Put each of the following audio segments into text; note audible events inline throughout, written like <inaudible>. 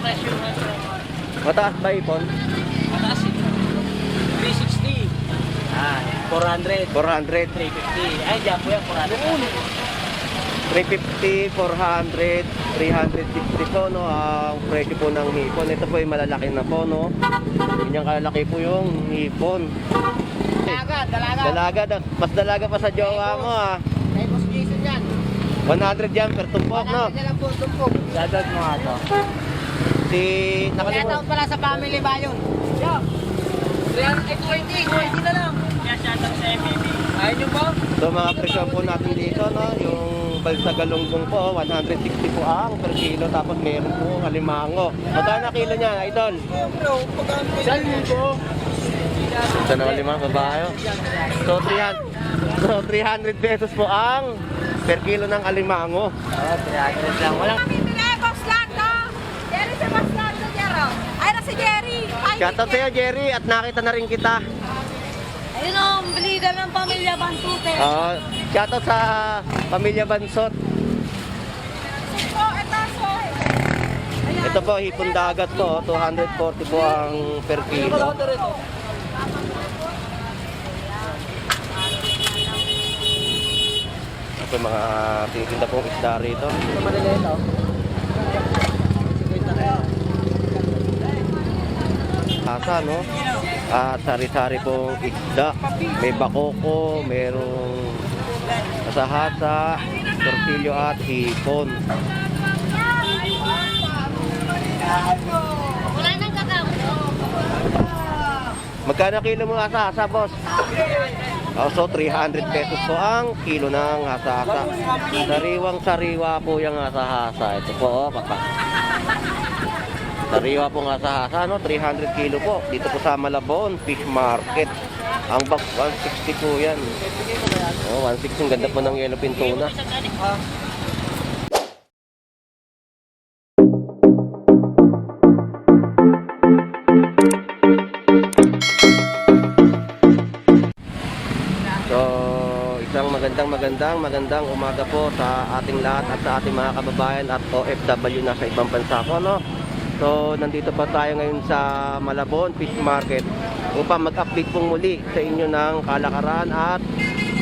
presyo nga sir. Mataas ba ipon? Mataas ito. 360. Ah, 400. 400. 350. Ay, dyan po yan, 400. 350, 400, 360 po no ang presyo po ng hipon. Ito po yung malalaki na po no. Ganyan kalalaki po yung hipon. Dalaga, dalaga. Dalaga, da- mas dalaga pa sa jowa mo ah. Kay Boss Jason yan. 100 yan per tumpok no. Wala lang po, tumpok. Dadad mo nga to. Si Kaya nakalimutan. taon pala sa family ba yun? Yo! 320, 20 na lang. Kaya shoutout sa MBB. Ayaw nyo ba? So mga presyo po natin dito no, yung balsa galunggong po 160 po ang per kilo tapos meron po alimango. Magkano kilo niya, idol? Bro, mo po? Ito na limang babae. So 300 So 300 pesos po ang per kilo ng alimango. Oo, 300 lang. Walang Bibili, Boss Lando! Jerry si Boss Lando, Jero. Ay, na si Jerry. Shoutout sa'yo Jerry at nakita na rin kita. Ayun o, leader ng pamilya Bantute. Uh, shoutout sa pamilya Bansot. So, ito, so. Ayan. Ito po hipon dagat po, 240 po ang per kilo. Ito mga tinitinda pong isda rito. malilito. Asa, no? At sari-sari pong isda. May bakoko, merong kasahasa, tortilyo at hipon. Wala nang kakao. Magkano kilo mo asa-asa, boss? Oh, so 300 pesos po ang kilo ng hasa-hasa. Sariwang sariwa po yung hasa-hasa. Ito po, oh, papa. Sariwa po ng hasa-hasa, no? 300 kilo po. Dito po sa Malabon Fish Market. Ang box 160 po yan. Oh, 160. Ang ganda po ng yellow pintuna. So, isang magandang magandang magandang umaga po sa ating lahat at sa ating mga kababayan at OFW na sa ibang bansa po, no? So, nandito pa tayo ngayon sa Malabon Fish Market upang mag-update pong muli sa inyo ng kalakaran at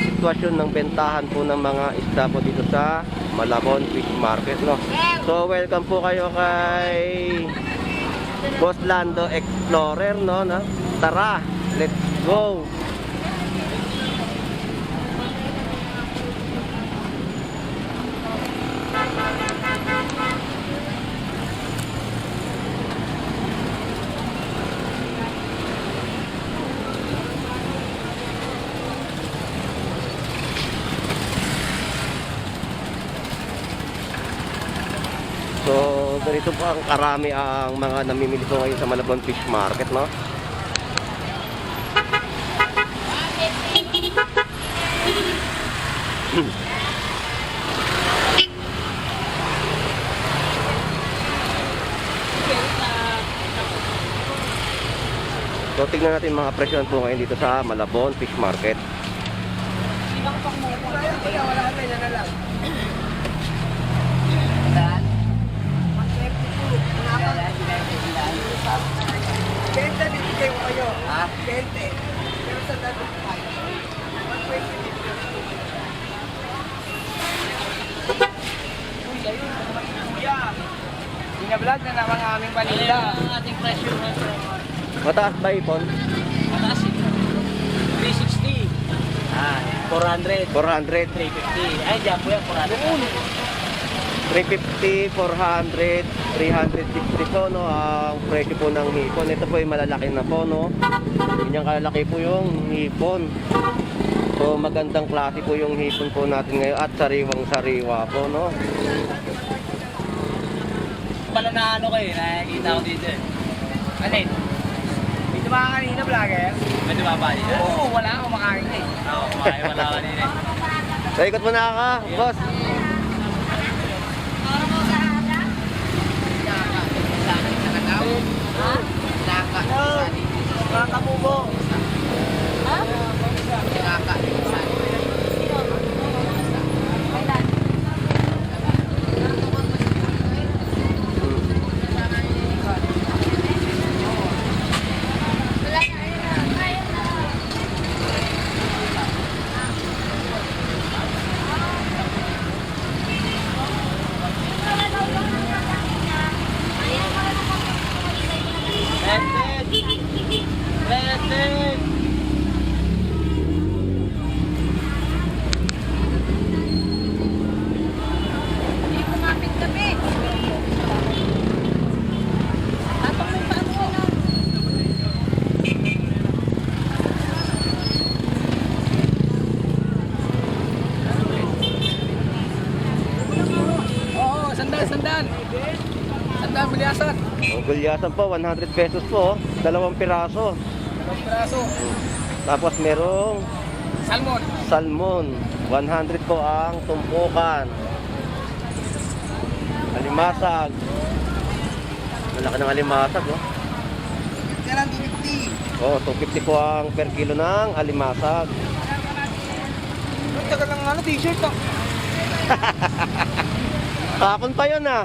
sitwasyon ng bentahan po ng mga isda po dito sa Malabon Fish Market, no? So, welcome po kayo kay Boss Explorer, no? no? Tara, let's go! So, ganito po ang karami ang mga namimili po ngayon sa Malabon Fish Market, no? So, tignan natin mga presyon po ngayon dito sa Malabon Fish Market. Benta bibigay ko kayo. Ha? Bente. Pero sa dati tayo. 120 bibigay ko. Kuya, binablog na naman ang aming paninda. ang ating presyo sir. Mataas ba ipon? Mataas ito. 360. Ah, 400. 400. 350. Ay, dyan po yan, 400. 350, 400, 360 po no ang presyo po ng hipon. Ito po yung malalaki na po no. Ganyan kalalaki po yung hipon. So magandang klase po yung hipon po natin ngayon at sariwang sariwa po no. Pala na ano kayo, nakikita ko dito eh. Alin? May tumaka kanina vlogger? May dumaba dito. Oo, wala akong makakita eh. Oo, kumain wala ka din eh. So ikot mo na ka, boss. Mga kabubo. gulyasan. O, gulyasan po, 100 pesos po. oh. Dalawang piraso. Dalawang piraso. Tapos merong Salmon. salmon. 100 po ang tumpukan. Alimasag. Malaki ng alimasag, oh. Kailan 250. Oh, 250 po ang per kilo ng alimasag. Ang tagal ng ano, t-shirt <laughs> ah. Kapon pa yun ah.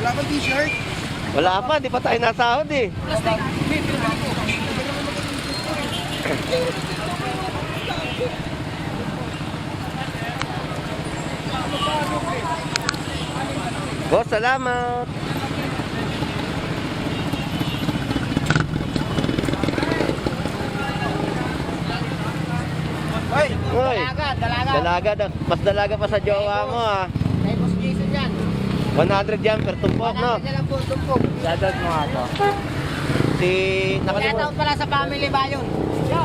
Wala kang t-shirt. Wala pa, di pa tayo nasahod eh. Boss, salamat. Hoy, dalaga, dalaga. dalaga. Mas dalaga pa sa jowa mo ah. Kay Boss Jason yan. 100 yan per tumpok, no? Dalaga lang po, tumpok. Shoutout mo nga to. Si Shoutout nakalimutan. pala sa family ba yun? Yo.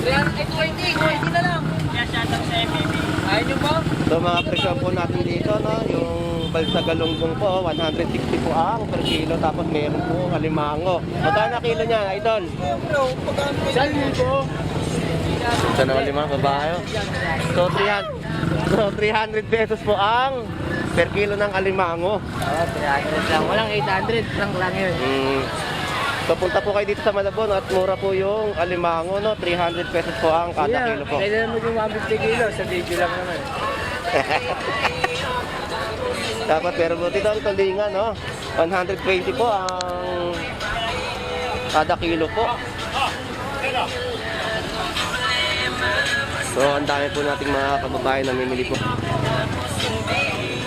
Yan, ay 20, 20 na lang. Kaya shoutout sa MBB. Ayaw nyo ba? So mga presyo po natin dito, no? Yung balsa galunggong po, 160 po ang per kilo. Tapos meron po alimango. Magkano kilo niya, idol? Bro, pagkaan mo. Salmon po. Ito naman lima, babae. So 300, so 300 pesos po ang per kilo ng alimango. Oo, 300 lang. Walang 800 lang lang yun. Mm. So punta po kayo dito sa Malabon at mura po yung alimango, no? 300 pesos po ang kada kilo po. Pwede naman yung 150 kilo. Sa video lang naman. <laughs> Dapat pero po dito ang tulingan, no? 120 po ang kada kilo po. So, ang dami po nating mga kababayan na mimili po.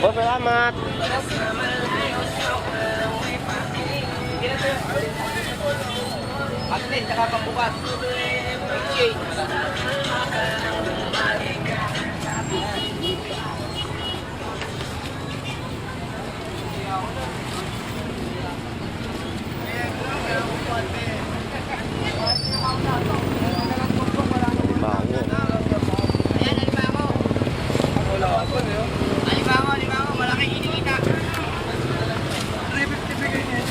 Po, salamat! Atlet, saka pambukas. Alimango. Ayan, alimango. Alimango, alimango. Malaki kinikita. 350 bigay niya.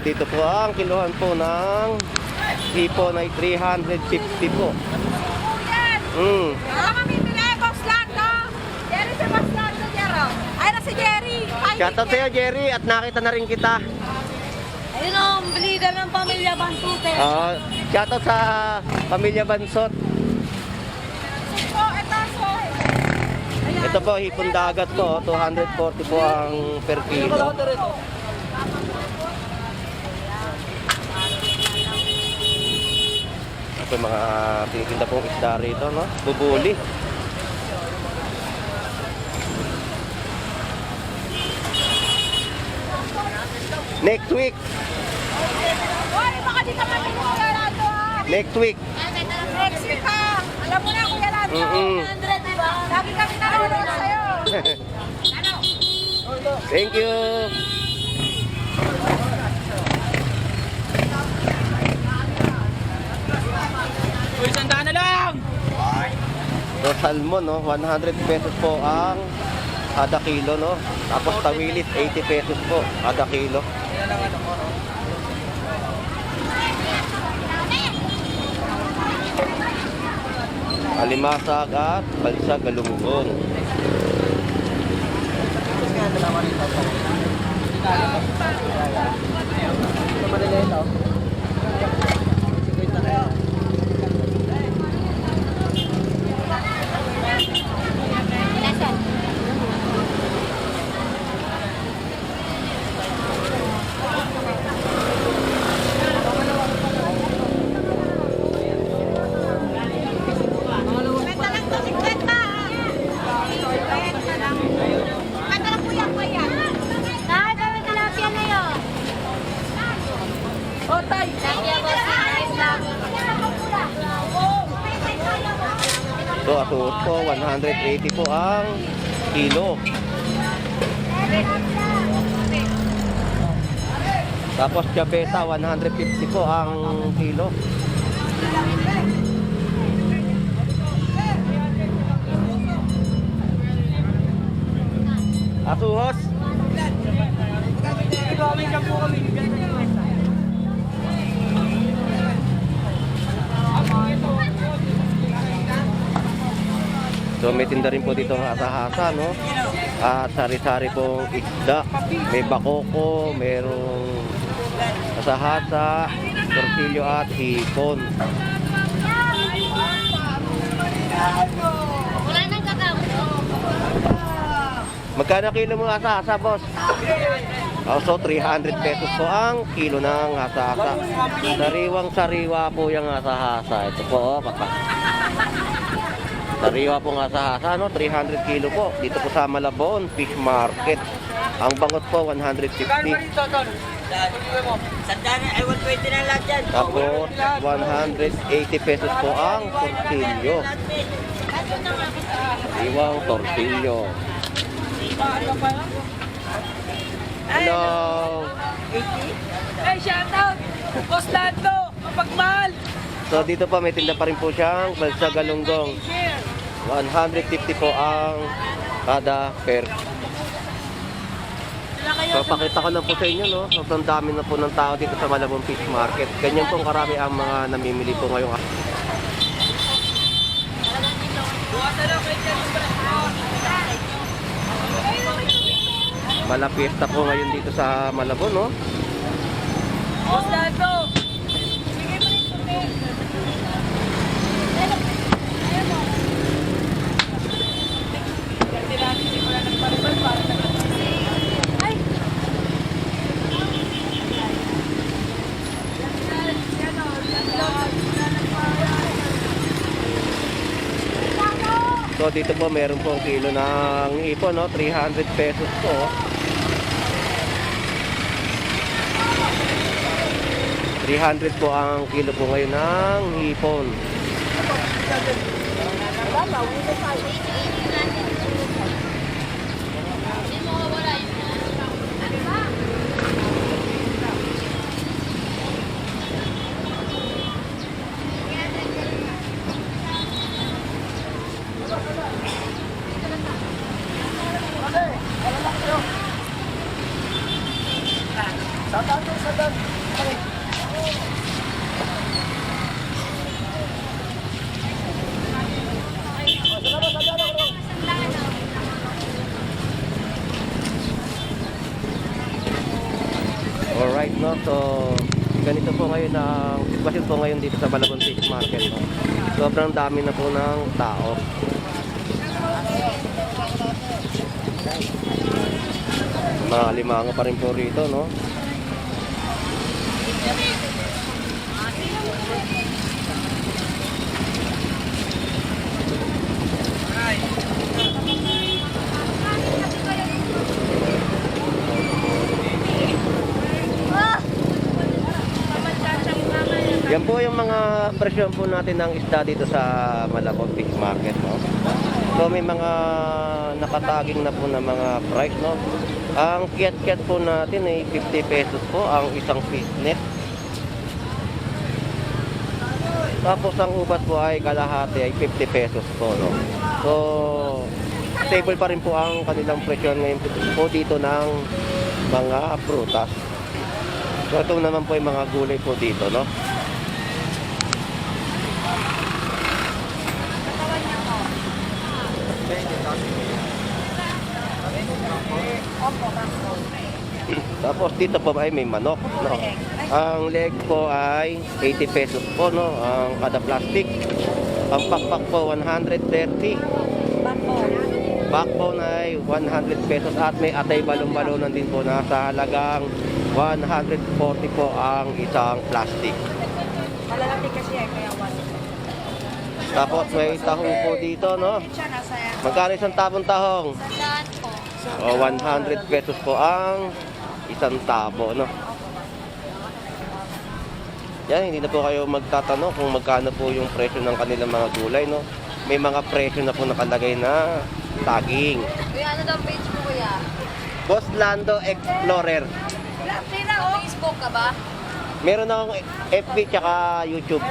So, dito po ang kiluhan po ng hipon ay 350 po. Mm. Ay, Shoutout sa'yo, Jerry, at nakita na rin kita. Ayun o, leader ng pamilya Bantute. Uh, shoutout sa pamilya Bansot. Ito po, hipon dagat po, 240 po ang per kilo. Ito yung mga tinitinda pong isda rito, no? Bubuli. Next week, ha? next week. Next week, ha? Alam mo na, Kuya Lando. Mm-mm. 100, di ba? Lagi kami nanonood sa'yo. <laughs> Thank you. Uy, sandaan na lang! So, salmon, no? 100 pesos po ang kada kilo, no? Tapos tawilis, 80 pesos po kada kilo. Alimasag at balsa galunggong. Benta lang to, 50, ha? Benta lang. Benta lang, Kuya, Kuya. Tay, kami tilapia na yun. O, tay. Tilapia ba si So, asuot po, 180 po ang kilo. Tapos Chabeta, 150 po ang kilo. Kami. So may tinda rin po dito hasa-hasa, no? At sari-sari pong isda. May bakoko, merong hasa-hasa, tortilyo at hipon. Wala nang kakao. Magkano kilo mo hasa-hasa, boss? Also, 300 pesos po ang kilo ng hasa-hasa. Sariwang sariwa po yung hasa-hasa. Ito po, oh, kaka. Sariwa po ng hasa-hasa, no? 300 kilo po. Dito po sa Malabon, Fish Market. Ang bangot po, 150. Ay 120 na lahat yan. Tapos, 180 pesos po ang tortilyo. Iwang tortilyo. Hello! Hey, shout out! Boss Lando! Mapagmahal! So dito pa may tinda pa rin po siyang balsa galunggong. 150 po ang kada per. So pakita ko lang po sa inyo no. Sobrang dami na po ng tao dito sa Malabon Fish Market. Ganyan pong karami ang mga namimili po ngayong Malapiesta po ngayon dito sa Malabon no. Boss So dito po meron pong kilo ng ipon no, 300 pesos po. $300 po ang kilo po ngayon ng hipon. Alright, no? So, ganito po ngayon ang sitwasyon po ngayon dito sa Malabon Fish Market. No? Sobrang dami na po ng tao. Mga limango pa rin po rito, no? Yan po yung mga presyon po natin ng isda dito sa Malabon Fish Market, no? So may mga nakataging na po na mga price, no? Ang kiat-kiat po natin ay 50 pesos po ang isang net. Tapos ang ubat po ay kalahati ay 50 pesos po, no? So, stable pa rin po ang kanilang presyon ngayon po dito ng mga prutas. So, ito naman po yung mga gulay po dito, no? Tapos dito po ay may manok, no? Ang leg po ay 80 pesos po, no? Ang kada plastic. Ang pakpak po 130. Backbone ay 100 pesos at may atay balon-balonan din po na sa halagang 140 po ang isang plastic. Malalaki kasi eh, kaya 1. Tapos may tahong po dito, no? Nasa Magkano isang tabong tahong? Sandaan po. O 100 pesos po ang isang tabo, no? Yan, hindi na po kayo magtatanong kung magkano po yung presyo ng kanilang mga gulay, no? May mga presyo na po nakalagay na tagging. Kuya, ano daw page mo kuya? Boss Lando Explorer. Facebook ka ba? Meron akong FB tsaka YouTube.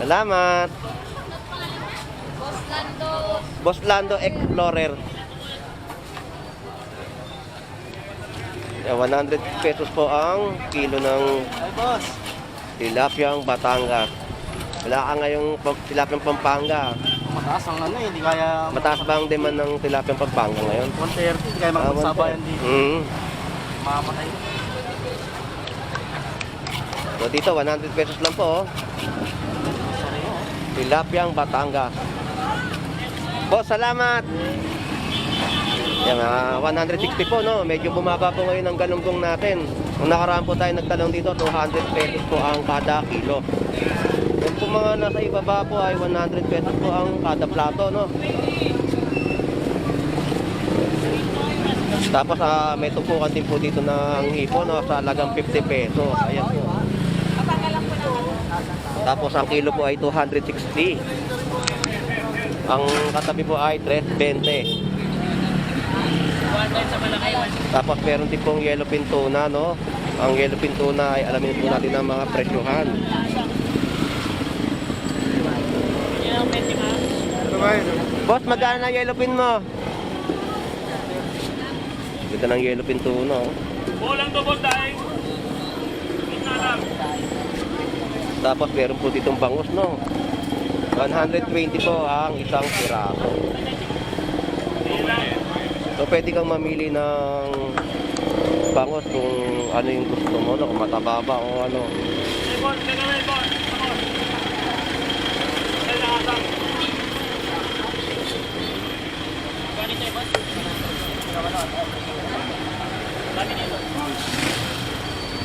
Salamat. Boss Lando. Boss Lando Explorer. 100 pesos po ang kilo ng boss. tilapyang Batangas. Wala ka ngayong tilapyang Pampanga. Mataas ang ano eh, hindi kaya... Mataas ba ang demand ng tilapyang Pampanga ngayon? 130, hindi kaya makapagsabayan dito. Mm. Mamamatay. So dito, 100 pesos lang po. Oh. Mo. Tilapyang Batangas. Boss, salamat! Yan, ah, 160 po, no? Medyo bumaba po ngayon ang galunggong natin. Nung nakaraan po tayo nagtalong dito, 200 pesos po ang kada kilo. Yan po mga nasa ibaba po ay 100 pesos po ang kada plato, no? Tapos ah, may tupukan din po dito ng hipo, no? Sa halagang 50 pesos. Ayan po. Tapos ang kilo po ay 260. Ang katabi po ay 320. Tapos meron din pong yellow pin tuna, no? Ang yellow pin tuna ay alamin po natin ang mga presyuhan. Boss, magkano na yellow pin mo? Ganda ng yellow pin tuna, oh. Kulang to boss dahil. Tapos meron po ditong bangus, no? 120 po ang isang piraso. So pwede kang mamili ng bangus kung ano yung gusto mo, no? kung mataba ba o ano.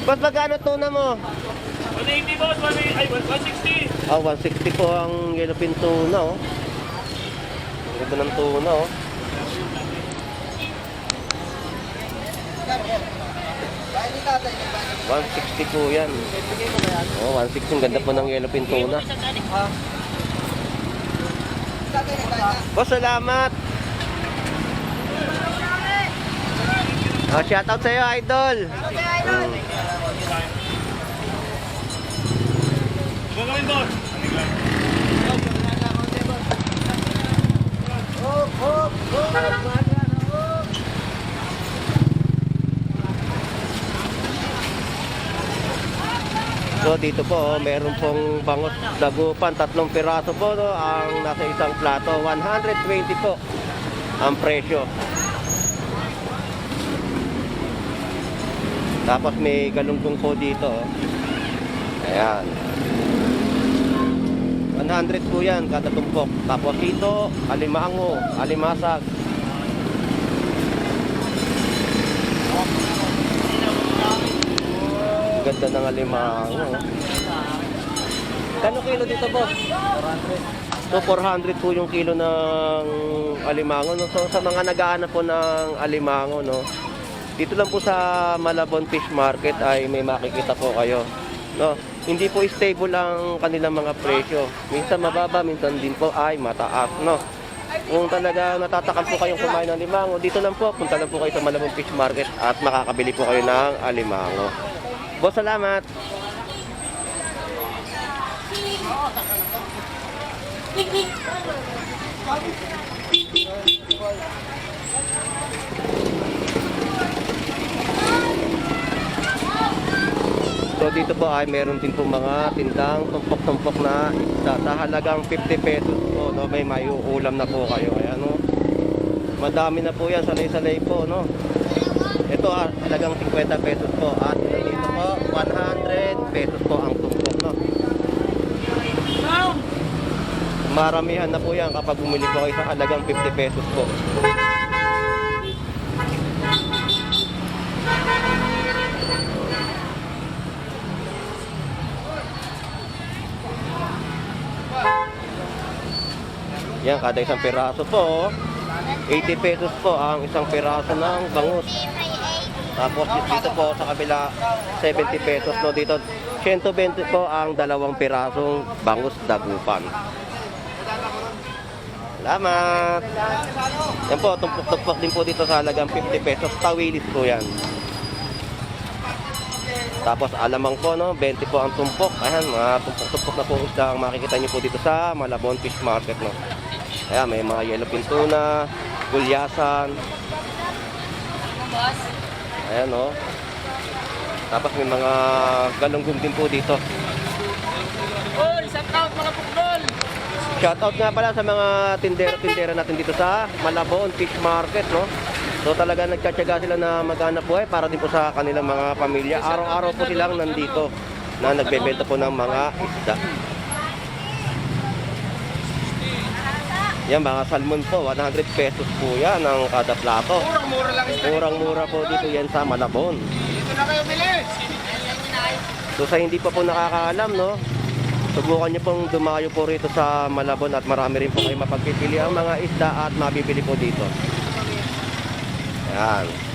Boss, magkano tuna mo? 180 boss, 180, ay 160. Ah, 160 po ang yellowfin tuna, oh. Ganda ng tuna, oh. Kaya ni tatay, 160 po yan. Oh, 160. Ang ganda po ng yellowfin tuna. tatay ni tatay. Boss, salamat! Oh, shoutout sa'yo, idol! Mm. Hop, hop, hop. So dito po, oh, meron pong bangot dagupan, tatlong piraso po no, ang nasa isang plato, 120 po ang presyo. Tapos may galunggong po dito. oh. Ayan. 100 po yan kada tumpok. Tapos ito, alimango, alimasag. Ganda ng alimango. oh. Kano kilo dito, boss? 400. So, 400 po yung kilo ng alimango. No? So, sa mga nag-aanap po ng alimango, no? dito lang po sa Malabon Fish Market ay may makikita po kayo. No? Hindi po stable ang kanilang mga presyo. Minsan mababa, minsan din po ay mataas. No? Kung talaga natatakam po kayong kumain ng alimango, dito lang po, punta lang po kayo sa Malabon Fish Market at makakabili po kayo ng alimango. Boss, salamat! So dito po ay meron din po mga tindang tumpok-tumpok na sa halagang 50 pesos po. No? May maiuulam na po kayo. Ayan, no? Madami na po yan, salay-salay po. No? Ito ah, halagang 50 pesos po. At dito po, 100 pesos po ang tumpok. No? Maramihan na po yan kapag bumili po kayo sa halagang 50 pesos po. Yan, kada isang piraso po. oh. 80 pesos po ang isang piraso ng bangus. Tapos dito po sa kabila 70 pesos no dito 120 po ang dalawang pirasong bangus dagupan. Salamat. Yan po, tumpok-tumpok din po dito sa halagang 50 pesos. Tawilis po yan. Tapos alamang po, no? 20 po ang tumpok. Ayan, mga tumpok-tumpok na po isda ang makikita nyo po dito sa Malabon Fish Market, no? Ayan, may mga yellow pintuna, gulyasan. Ayan, no? Tapos may mga galunggong din po dito. Oy, shout out mga pukdol! Shoutout nga pala sa mga tindero-tindera natin dito sa Malabon Fish Market, no? So talaga nagtsatsaga sila na maghanap buhay para din po sa kanilang mga pamilya. Araw-araw po silang nandito na nagbebenta po ng mga isda. Yan, mga salmon po, 100 pesos po yan ang kada plato. Murang-mura lang. Murang-mura po dito yan sa Malabon. Dito na kayo bili! So sa hindi pa po nakakaalam, no? Subukan niyo pong dumayo po rito sa Malabon at marami rin po kayo mapagpipili ang mga isda at mabibili po dito. Yan.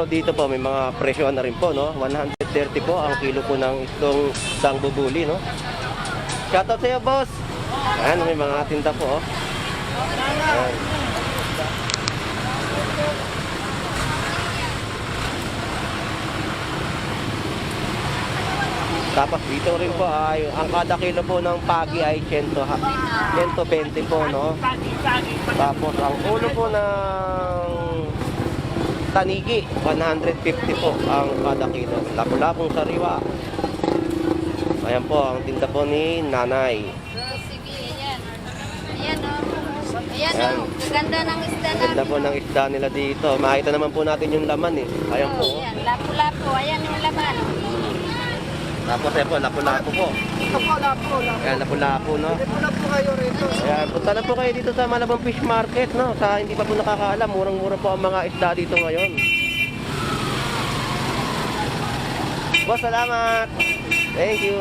So dito po may mga presyo na rin po no. 130 po ang kilo po ng isdong dang bubuli no. Shoutout sa iyo boss. Ayan may mga tinda po oh. Ayan. Tapos dito rin po ay ang kada kilo po ng pagi ay 100 ha. 120 po no. Tapos ang ulo po ng tanigi, 150 po ang kada kilo. Lapu-lapong sariwa. Ayan po, ang tinda po ni nanay. Sige, ayan. Ayan o. Ayan Ayan. o. Ganda ng isda namin. Ganda po ng isda nila dito. Makita naman po natin yung laman eh. Ayan po. Oh, Ayan, lapu-lapu. Ayan yung laman. Tapos ayan po, lapu-lapu po. Ito po, lapo. Ayan, lapu-lapu no. Po kayo rito. Ayan, punta na po kayo dito sa Malabang Fish Market, no? Sa hindi pa po nakakaalam, murang-mura po ang mga isda dito ngayon. Boss, salamat! Thank you!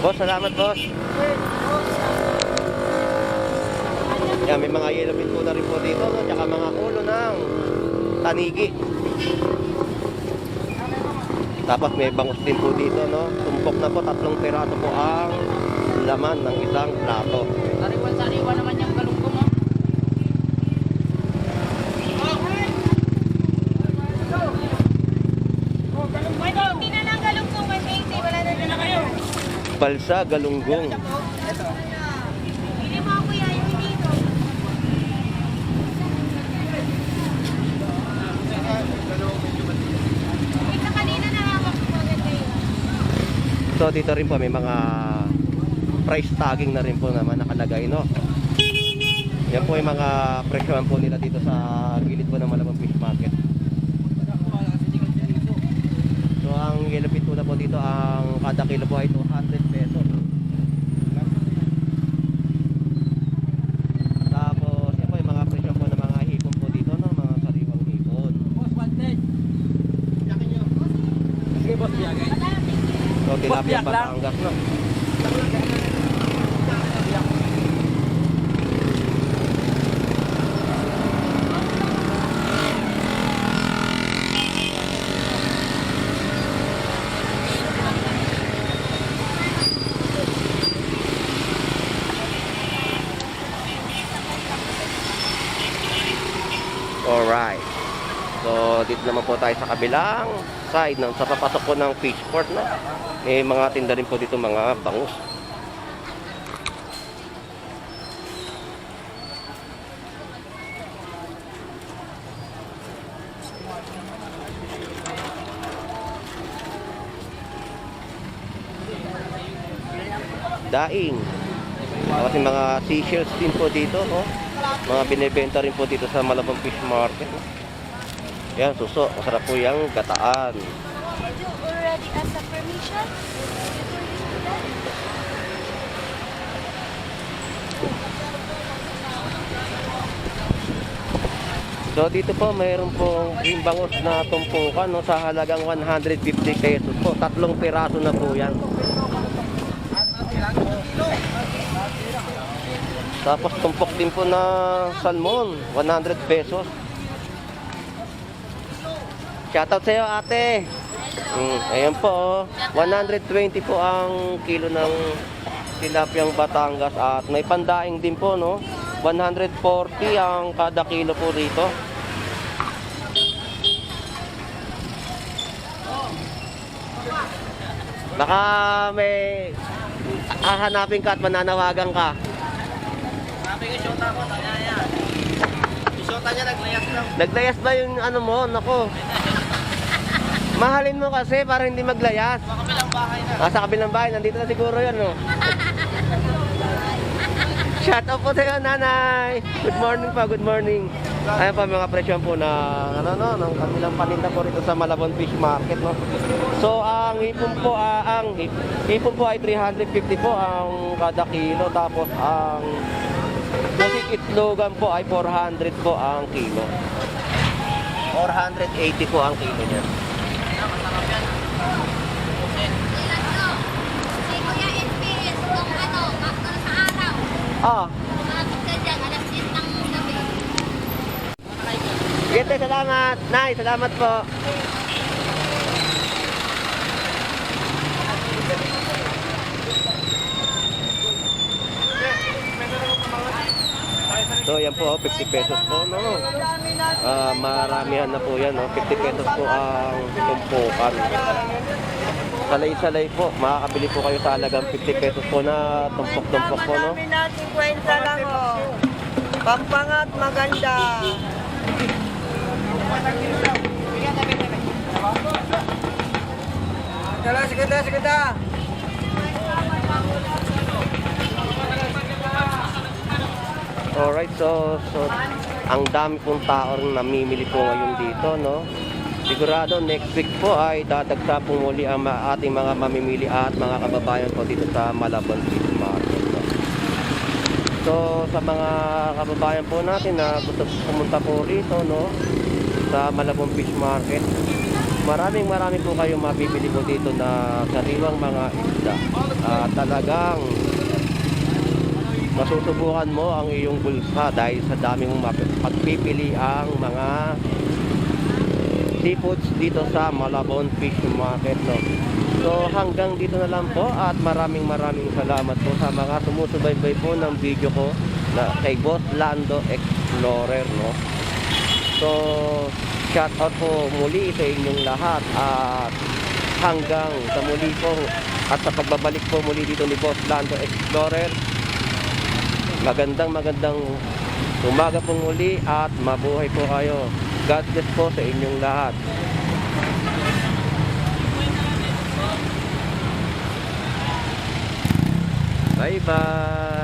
Boss, salamat boss! Yan, may mga yellow pin po na rin po dito, no? Tsaka mga ulo ng tanigi. Tapos may bangus din po dito, no? Tumpok na po, tatlong peraso po ang laman ng isang plato. Sariwan-sariwa naman yung galunggong mo. Hindi na lang galunggong 180. Wala na na kayo. Balsa, galunggong. Hindi mo ako yan. Yung dito. Ito kanina nahawak ko agad kayo. So dito rin po may mga price tagging na rin po naman nakalagay, no? Yan po yung mga presyohan po nila dito sa gilid po ng Malabang Fish Market. So ang yellow pin tuna po dito, ang kada kilo po ay 200 pesos. Tapos yan po yung mga presyo po ng mga hipon po dito, no? Mga sariwang hipon. Sige, boss, biyagay. So biyak lang. Alright. So, dito naman po tayo sa kabilang side ng sa papasok po ng fish port no. May mga tinda rin po dito mga bangus. Daing. Yung mga seashells din po dito, no? Mga binibenta rin po dito sa Malabang Fish Market. No? Yan, suso. Masarap po yung gataan. Did you already ask the permission? So dito po mayroon pong green bangus na tumpukan no, sa halagang 150 pesos po. Tatlong piraso na po yan. Tapos tumpok din po na salmon, 100 pesos. Shoutout sa iyo ate. Mm, ayan po, oh. 120 po ang kilo ng tilapyang Batangas at may pandaing din po no. 140 ang kada kilo po rito. Baka may hahanapin ka at mananawagan ka. Sabi ko, shota ko, tanya. Yung shota niya, naglayas lang. Naglayas ba yung ano mo? Nako. Mahalin mo kasi para hindi maglayas. Sa kabilang bahay na. Ah, sa kabilang bahay, nandito na siguro yan, no? <laughs> Shout out po sa'yo, nanay! Good morning pa, good morning. Ayan pa mga presyon po na, ano, no, ng kanilang paninda po rito sa Malabon Fish Market, no? So, ang hipon po, ah, ang hip- hipon po ay 350 po ang kada kilo, tapos ang pusit itlogan po ay 400 po ang kilo. 480 po ang kilo niya. Si Kuya SPS, kung ano, after sa Ah, umabot ka dyan, alas 10 ng gabi. Sige, te, salamat. Nay, salamat po. So, yan po, oh, 50 pesos po, no? Ah, maramihan na po yan, no? 50 pesos po ang tumpukan. Salay-salay po, makakabili po kayo sa halagang 50 pesos po na tumpok-tumpok po, no? Marami natin kwenta lang, oh. Pampangat, maganda. Dala, siganda, siganda. Alright, so, so ang dami pong tao rin namimili po ngayon dito, no? Sigurado next week po ay dadagsa po muli ang ating mga mamimili at mga kababayan po dito sa Malabon Fish Market. So, sa mga kababayan po natin na gusto pumunta po rito, no? Sa Malabon Fish Market, maraming maraming po kayong mabibili po dito na sariwang mga isda. Ah, talagang masusubukan mo ang iyong bulsa dahil sa dami mong pagpipili ang mga seafoods dito sa Malabon Fish Market no. So hanggang dito na lang po at maraming maraming salamat po sa mga sumusubaybay po ng video ko na kay Boss Lando Explorer no. So shout out po muli sa inyong lahat at hanggang sa muli po at sa pagbabalik po muli dito ni Boss Lando Explorer Magandang magandang umaga pong muli at mabuhay po kayo. God bless po sa inyong lahat. Bye-bye!